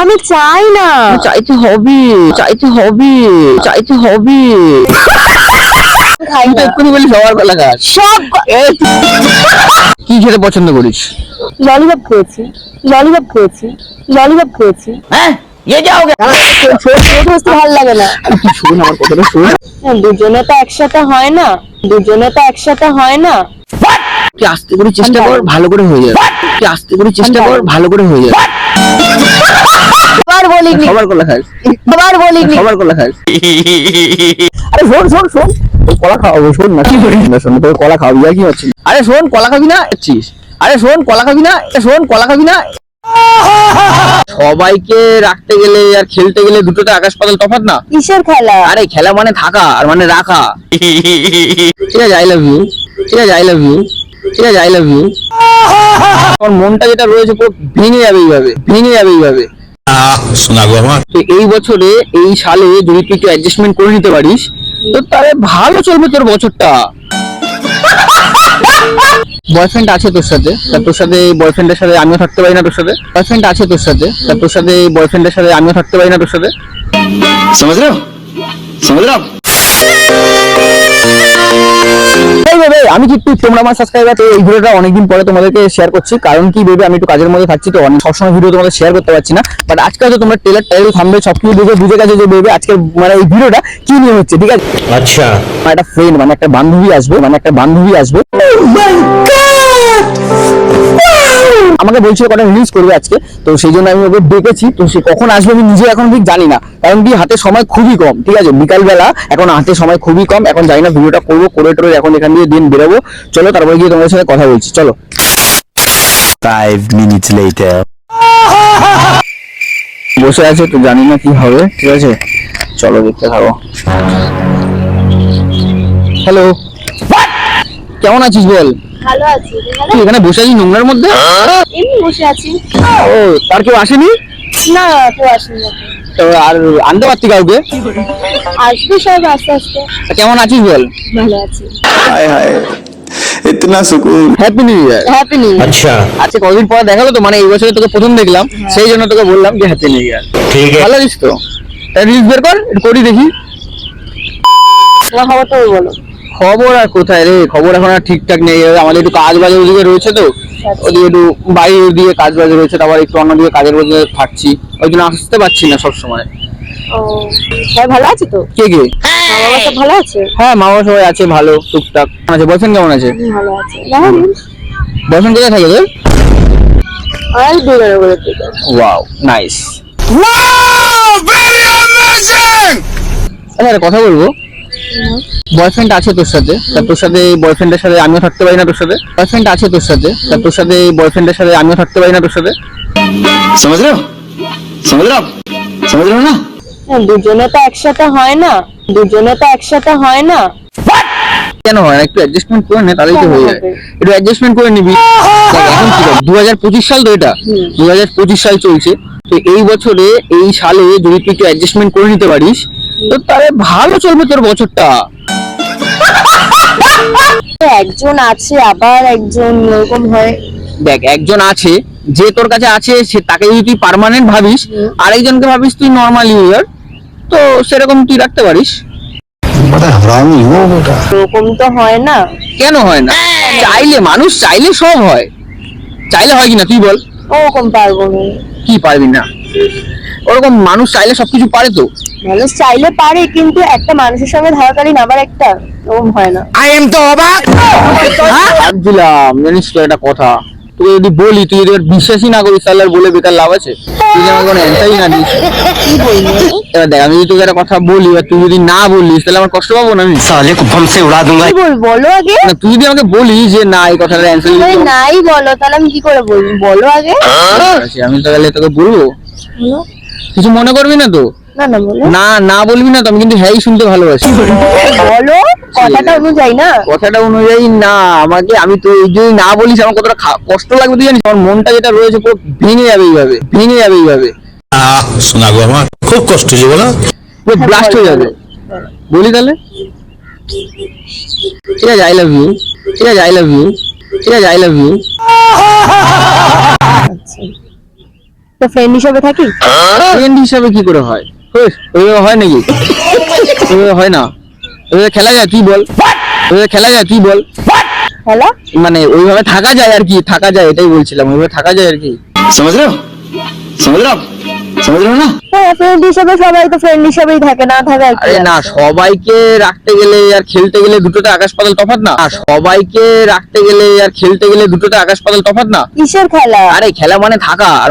আমি চাই না। চাইতে হবে চাইতে হবে চাইতে হবে। খাই এক্ষুনি বলি সবার সব কি খেতে পছন্দ করিস? ললিপপ খেয়েছি ললিপপ খেয়েছি ললিপপ খেয়েছি। হ্যাঁ? ভালো লাগে না। শোন আমার কথাটা শোন। দুজনে তো একসাথে হয় না। দুজনে তো একসাথে হয় না। তুই আস্তে করে চেষ্টা কর ভালো করে হয়ে যাবে তুই আস্তে করে চেষ্টা কর ভালো করে হয়ে যাবে বলিনি। সবার খাস। বলিনি। সবার খাস। আরে শোন শোন শোন। কলা খাওয়াবো শোন না কি না শোন তোর কলা খাওয়াবি আর কি হচ্ছে আরে শোন কলা খাবি না এসছিস আরে শোন কলা খাবি না শোন কলা খাবি না। সবাইকে রাখতে গেলে আর খেলতে গেলে দুটোতে আকাশ পাতাল তফাৎ না? কিসের খেলা? আরে খেলা মানে থাকা আর মানে রাখা। ঠিক আছে আই লাভ ইউ ঠিক আছে আই লাভ ইউ ঠিক আছে আই লাভ ইউ আমার মনটা যেটা রয়েছে পুরো ভেঙে যাবে এইভাবে ভেঙে যাবে এইভাবে। এই বছরে এই সালে যদি তুই একটু অ্যাডজাস্টমেন্ট করে নিতে পারিস তো তাহলে ভালো চলবে তোর বছরটা। বয়ফ্রেন্ড আছে তোর সাথে তার তোর সাথে বয়ফ্রেন্ডের সাথে আমিও থাকতে পারি না তোর সাথে। বয়ফ্রেন্ড আছে তোর সাথে তার তোর সাথে বয়ফ্রেন্ডের সাথে আমিও থাকতে পারি না তোর সাথে। সমঝ রে যাই ভেবে আমি কিন্তু তোমরা আমার সাবস্ক্রাইবার তো এই ভিডিওটা অনেকদিন পরে তোমাদেরকে শেয়ার করছি। কারণ কি ভেবে আমি একটু কাজের মধ্যে থাকছি তো অনেক সবসময় ভিডিও তোমাদের শেয়ার করতে পারছি না। বাট আজকে হয়তো তোমরা টেলার টাইল থামবে সব কিছু দেখে বুঝে গেছে যে ভেবে আজকে মানে এই ভিডিওটা কি নিয়ে হচ্ছে ঠিক আছে? আচ্ছা। মানে একটা ফ্রেন্ড মানে একটা বান্ধবী আসবে মানে একটা বান্ধবী আসবে। oh আমাকে বলছিল কটা রিলিজ করবে আজকে তো সেই জন্য আমি ওকে ডেকেছি। তো সে কখন আসবে আমি নিজে এখন ঠিক জানি না। কারণ কি হাতে সময় খুবই কম ঠিক আছে? বিকালবেলা এখন হাতে সময় খুবই কম এখন জানি না ভিডিওটা করব করে টোরে এখন এখান দিয়ে দিন বেরোবো। চলো তারপরে গিয়ে তোমাদের সাথে কথা বলছি চলো। বসে আছে তো জানি না কি হবে ঠিক আছে? চলো দেখতে থাকো। হ্যালো কেমন আছিস বল? ভালো আছি এখানে বসে নোংরার মধ্যে? বসে আছি। ও তার কেউ আসেনি? না কেউ আসেনি তো আর আনতে পারছি কাউকে? আসবে সব আস্তে আস্তে। কেমন আছিস বল? ভালো আছি। হায় হায় আচ্ছা। পর দেখা তো মানে এই বছরে তোকে প্রথম দেখলাম হ্যাঁ। সেই জন্য তোকে বললাম যে হ্যাপি নিউ ইয়ার ঠিক আছে। ভালো আছিস তো? রিলস বের কর করি দেখি। বলো। খবর আর কোথায় রে? খবর এখন আর ঠিকঠাক নেই। এবার আমাদের একটু কাজ বাজে ওদিকে রয়েছে তো। ওদিকে একটু বাইরের দিকে কাজ বাজে রয়েছে তারপর একটু অন্যদিকে কাজের মধ্যে থাকছি। ওই জন্য আসতে পারছি না সবসময়। ও সবাই ভালো আছে তো? কে কে? মা বাবা সব ভালো আছে? হ্যাঁ মা বাবা সবাই আছে ভালো টুকটাক। কেমন আছে? বয়ফ্রেন্ড কেমন আছে? ভালো আছে। দেখো বয়ফ্রেন্ড কোথায় থাকে তোর? আর ওয়াও নাইস। আচ্ছা কথা বলব? বয়ফ্রেন্ড আছে তোর সাথে তার তোর সাথে বয়ফ্রেন্ডের সাথে আমিও থাকতে পারি না তোর সাথে। বয়ফ্রেন্ড আছে তোর সাথে তার তোর সাথে বয়ফ্রেন্ডের সাথে আমিও থাকতে পারি না তোর সাথে। সমুদ্র সমুদ্র সমুদ্র না? হ্যাঁ, দুজনে তো একসাথে হয় না দুজনে তো একসাথে হয় না। কেন হয় একটু অ্যাডজাস্টমেন্ট করে নে তাহলেই তো হ্যাঁ, হয়ে যায়। একটু অ্যাডজাস্টমেন্ট করে নিবি। এখন কি দু হাজার পঁচিশ সাল তো এটা। দু হাজার পঁচিশ সাল চলছে। তো এই বছরে এই সালে যদি তুই একটু অ্যাডজাস্টমেন্ট করে নিতে পারিস তো তাহলে ভালো চলবে তোর বছরটা। একজন আছে আবার একজন এরকম হয়। দেখ একজন আছে যে তোর কাছে আছে সে তাকে যদি তুই পার্মানেন্ট ভাবিস আরেকজনকে ভাবিস তুই নর্মাল ইউজার তো সেরকম তুই রাখতে পারিস। এরকম তো হয় না। কেন হয় না? চাইলে মানুষ চাইলে সব হয়। চাইলে হয় কিনা তুই বল। ওরকম পারব না। কি পারবি না? ওরকম মানুষ চাইলে সবকিছু পারে তো? মানুষ চাইলে পারে কিন্তু একটা মানুষের সঙ্গে ধারাকালীন আবার একটা ওরকম হয় না। আই এম তো অবাক ভাবছিলাম জানিস তো একটা কথা। তুই যদি বলি তুই যদি বিশ্বাসই না করিস তাহলে আর বলে বেকার লাভ আছে? তুই যেন কোনো অ্যান্সারই না দিস। এবার দেখ আমি যদি তোকে একটা কথা বলি বা তুই যদি না বলিস তাহলে আমার কষ্ট পাবো না আমি? সালে ভমসে উড়া দুঙ্গা বলো আগে। না তুই যদি আমাকে বলি যে না এই কথাটার অ্যান্সার নাই বলো তাহলে আমি কি করে বলব? বলো আগে। আমি তাহলে তোকে বলব। কিছু মনে করবি না তো? না না বলো। না না বলবি না তো আমি কিন্তু হ্যাঁ শুনতে ভালোবাসি। বলো কথাটা অনুযায়ী না। কথাটা অনুযায়ী না আমাকে আমি তো এই যদি না বলিস আমার কতটা কষ্ট লাগবে তুই জানিস? আমার মনটা যেটা রয়েছে পুরো ভেঙে যাবে এইভাবে ভেঙে যাবে এইভাবে। আহ শোনা গো আমার খুব কষ্ট যে বলো। পুরো হ্যাঁ, ব্লাস্ট হয়ে যাবে। বলি তাহলে। ঠিক আছে আই লাভ ইউ ঠিক আছে আই লাভ ইউ ঠিক আছে আই লাভ ইউ আচ্ছা। তো ফ্রেন্ড হিসেবে থাকি? ফ্রেন্ড হিসেবে কি করে হয়? ওইভাবে হয় নাকি? ওইভাবে হয় না। ওইভাবে খেলা যায় কি বল? ওইভাবে খেলা যায় কি বল? খেলা? মানে ওইভাবে থাকা যায় আর কি থাকা যায় এটাই বলছিলাম ওইভাবে থাকা যায় আর কি। সমাজ রাও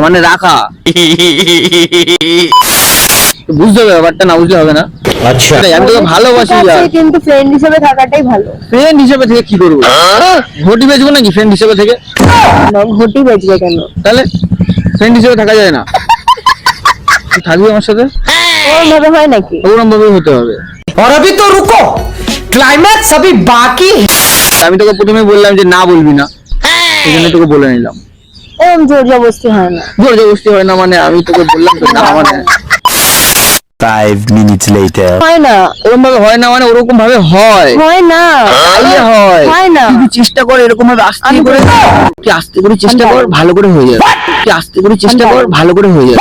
মানে মানে বুঝতে হবে ব্যাপারটা না হবে না? আচ্ছা। কিন্তু ফ্রেন্ড হিসেবে থাকাটাই ভালো। ফ্রেন্ড হিসেবে থেকে কি করব? ঘটি বেচবো নাকি ফ্রেন্ড হিসেবে থেকে? ঘটি বেচবে কেন? তাহলে ফ্রেন্ড হিসেবে থাকা যায় না। থাকবি আমার সাথে ওরম ভাবে হয় নাকি ওরকম ভাবে হতে হবে और अभी तो रुको क्लाइमैक्स अभी बाकी है আমি তোকে প্রথমে বললাম যে না বলবি না সেই জন্য তোকে বলে নিলাম এরকম জোর জবরদস্তি হয় না জোর জবরদস্তি হয় না মানে আমি তোকে বললাম তো না মানে Five minutes later. হয় না ওরকম ভাবে হয় না মানে ওরকম ভাবে হয় হয় না তাইলে হয় হয় না তুই চেষ্টা কর এরকম ভাবে আস্তে আমি করে তো- তুই আস্তে করে চেষ্টা আমি কর পারবো। ভালো করে হয়ে যাবে তুই আস্তে করে চেষ্টা আমি কর পারবো। ভালো করে হয়ে যাবে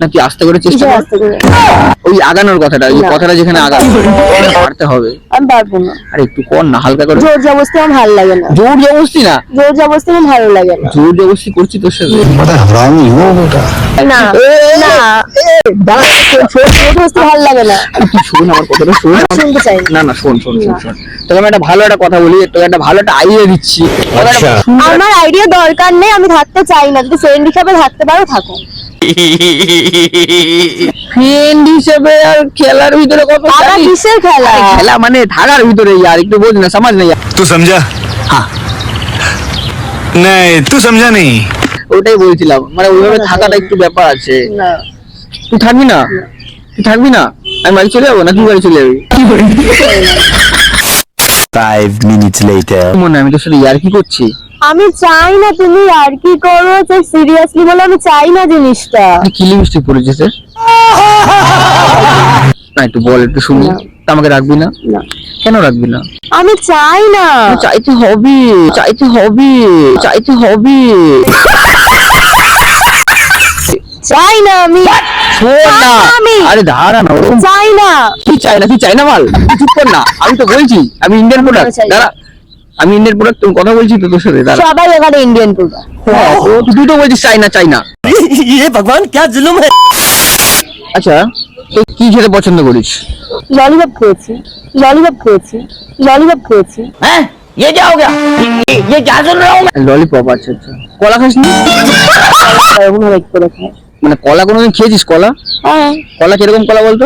না তুই আস্তে করে চেষ্টা আস্তে করে? ওই আগানোর কথাটা ওই কথাটা যেখানে আগানো পারতে হবে। আমি পারব না। আরে একটু কর না হালকা করে। জোর জবরদস্তি আমার ভালো লাগে না। জোর জবরদস্তি না? জোর জবরদস্তি আমার ভালো লাগে না। জোর জবরদস্তি করছি তোর সাথে? না না। জোর জবরদস্তি ভালো লাগে না। আরে তুই শোন আমার কথাটা শোন। শুনতে চাই না। না না শোন শোন শোন শোন। তোকে আমি একটা ভালো একটা কথা বলি তোকে একটা ভালো একটা আইডিয়া দিচ্ছি। আচ্ছা। আমার আইডিয়া দরকার নেই আমি থাকতে চাই না। যদি ফ্রেন্ড হিসাবে থাকতে পারো থাকো। ফ্রেন্ড হিসেবে আর খেলার ভিতরে কত কিসের খেলা? খেলা মানে ধারার ভিতরে একটু বোঝ না সমাজ তুই সমঝা হ্যাঁ। তুই সমঝা নেই ওটাই বলছিলাম মানে ওইভাবে থাকাটা একটু ব্যাপার আছে। না। তুই থাকবি না? তুই থাকবি না? আমি বাড়ি চলে যাব না তুই বাড়ি চলে যাবি? ফাইভ মিনিটস লেটার মনে আমি তোর সাথে ইয়ার কি করছি? আমি চাই না তুমি আর কি করো সিরিয়াসলি বলে আমি চাই না জিনিসটা। কি লিপস্টিক পরেছিস? না একটু বল একটু শুনি। আমাকে রাখবি না? কেন রাখবি না? আমি চাই না। চাইতে হবে চাইতে হবে চাইতে হবে। চাই না আমি। আমি। আরে দাঁড়া না চাই না। তুই চাই না তুই চাই না মাল। চুপ কর না। আমি তো বলছি আমি ইন্ডিয়ান প্রোডাক্ট দাঁড়া। আমি ইন্ডিয়ান প্রোডাক্ট তুমি কথা বলছি তো তোর সাথে দাঁড়া সবাই এখানে ইন্ডিয়ান পুরো হ্যাঁ, তো তুই তো বলছিস চাই না চাই না ये भगवान क्या जुल्म है আচ্ছা তুই কি খেতে পছন্দ করিস ললিপপ খেয়েছি ললিপপ খেয়েছি ললিপপ খেয়েছি ললিপপ আচ্ছা আচ্ছা কলা খাস না এরকম ভাবে করে খায় মানে কলা কোনোদিন খেয়েছিস কলা হ্যাঁ কলা কিরকম কলা বলতো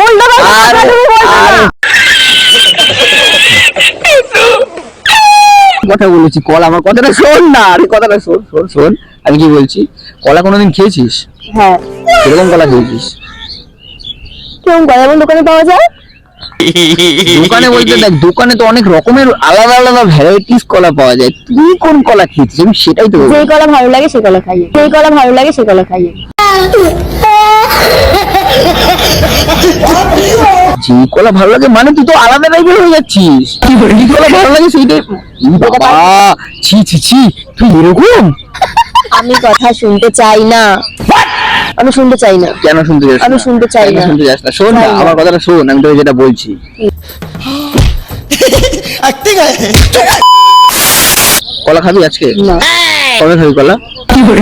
উল্টো পাল্টা কথা আরে, তুমি বলছো না। আরে। কথা বলেছি কলা আমার কথাটা শোন না আরে কথাটা শোন শোন শোন। আমি কি বলছি কলা কোনোদিন খেয়েছিস? হ্যাঁ। কীরকম কলা খেয়েছিস? কেমন করে এমন দোকানে পাওয়া যায়? দোকানে বলতে দেখ দোকানে তো অনেক রকমের আলাদা আলাদা ভ্যারাইটিস কলা পাওয়া যায়। তুই কোন কলা খেয়েছিস? আমি সেটাই তো। যেই কলা ভালো লাগে সেই কলা খাইয়ে। যেই কলা ভালো লাগে সেই কলা খাইয়ে। যে কলা ভালো লাগে মানে তুই তো আলাদা টাইপের হয়ে যাচ্ছিস। কি কলা ভালো লাগে সেইটাই বাবা ছি ছি ছি তুই এরকম? আমি কথা শুনতে চাই না। আমি শুনতে চাই না। কেন শুনতে চাস আমি শুনতে চাই না। শুনতে চাস না? শোন না আমার কথাটা শোন আমি তোকে যেটা বলছি। কলা খাবি আজকে? না। কবে খাবি কলা? কি বলি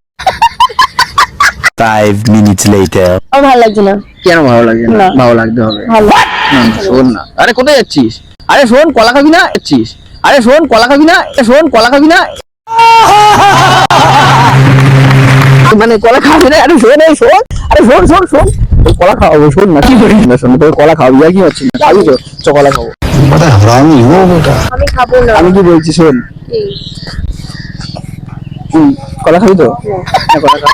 ফাইভ মিনিটস লেটার ও ভালো লাগছে না। কেন ভালো লাগে না? ভালো লাগতে হবে। ভালো। শোন না। আরে কোথায় যাচ্ছিস? আরে শোন কলা খাবি না? যাচ্ছিস। আরে শোন কলা খাবি না? শোন কলা খাবি না? মানে কলা খাবি না? আরে শোন এই শোন। আরে শোন শোন শোন। কলা খাওয়াবো শোন না। কি করিস না শোন তোর কলা খাওয়াবি। আর কি হচ্ছে না খাবি তো। চ কলা খাব। আমি খাব না। আমি কি বলছি শোন? কলা খাবি তো? ভালো।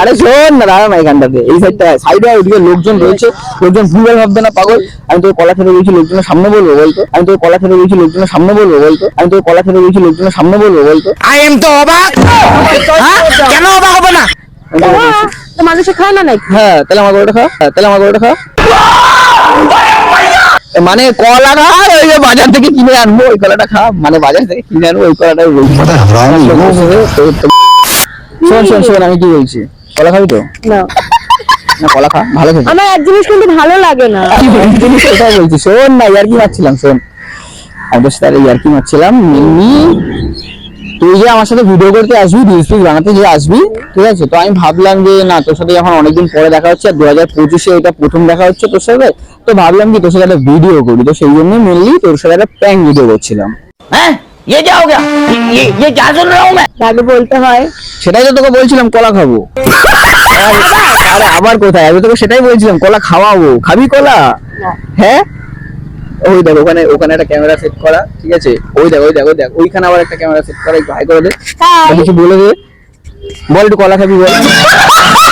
আরে শোন না দাঁড়া না এখানটাতে এই সাইডটা সাইডে ওদিকে লোকজন রয়েছে। লোকজন ভুলভাল ভাববে না পাগল। আমি তোর কলা খেতে গেছি লোকজনের সামনে বলব বলতো? আমি তোর কলা খেতে গেছি লোকজনের সামনে বলব বলতো? আমি তোর কলা খেতে গেছি লোকজনের সামনে বলব বলতো? আই এম তো অবাক! হ্যাঁ? কেন অবাক হবে না? মানুষে খায় না নাকি? হ্যাঁ তাহলে আমার গরুটা খা। হ্যাঁ, তাহলে আমার গরুটা খা। মানে কলা না ওই যে বাজার থেকে কিনে আনব ওই কলাটা খা। মানে বাজার থেকে কিনে আনব ওই কলাটা শোন শোন শোন আমি কি বলছি? কলা খাবি তো? না। না কলা খা ভালো খেতে। আমার এক জিনিস কিন্তু ভালো লাগে না। বলছি? শোন না ইয়ার মারছিলাম শোন। আমাদের সাথে ইয়ার্কি মারছিলাম তুই যে আমার সাথে ভিডিও করতে আসবি রিলস ফিলস বানাতে যে আসবি ঠিক আছে তো আমি ভাবলাম যে না তোর সাথে যখন অনেকদিন পরে দেখা হচ্ছে দু হাজার পঁচিশে এটা প্রথম দেখা হচ্ছে তোর সাথে তো ভাবলাম কি তোর সাথে একটা ভিডিও করি তো সেই জন্য মেনলি তোর সাথে একটা প্র্যাঙ্ক ভিডিও করছিলাম हैं ये क्या हो गया ये ये क्या सुन रहा हूँ मैं আগে বলতে হয় সেটাই তো তোকে বলছিলাম কলা খাবো আরে আরে আবার কোথায় আমি তোকে সেটাই বলছিলাম কলা খাওয়াবো খাবি কলা না। হ্যাঁ ওই দেখ ওখানে ওখানে একটা ক্যামেরা সেট করা ঠিক আছে? ওই দেখ ওই দেখ ওই দেখ ওইখানে আবার একটা ক্যামেরা সেট করা একটু হাই করে দে। কিছু বলে দে। বল একটু কলা খাবি বল।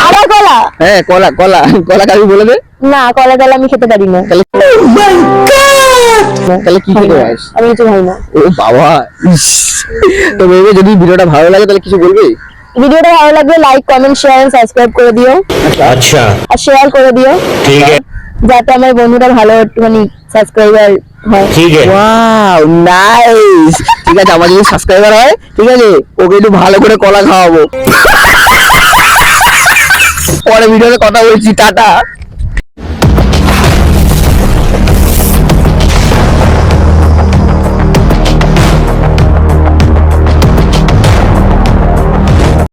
আবার কলা? হ্যাঁ কলা কলা কলা খাবি বলে দে। না কলা কলা আমি খেতে পারি না। তাহলে কি oh খেতে পারিস? আমি কিছু খাই না। ও বাবা তো বেবি যদি ভিডিওটা ভালো লাগে তাহলে কিছু বলবি? ভিডিওটা ভালো লাগলে like comment share and subscribe করে দিও। আচ্ছা। আর শেয়ার করে দিও। ঠিক আছে। যাতে আমার বন্ধুটা ভালো মানে সাবস্ক্রাইবার হয়। ঠিক আছে। ওয়াও নাইস ঠিক আছে আমার যদি সাবস্ক্রাইবার হয় ঠিক আছে ওকে একটু ভালো করে কলা খাওয়াবো। পরে ভিডিওতে কথা বলছি টাটা।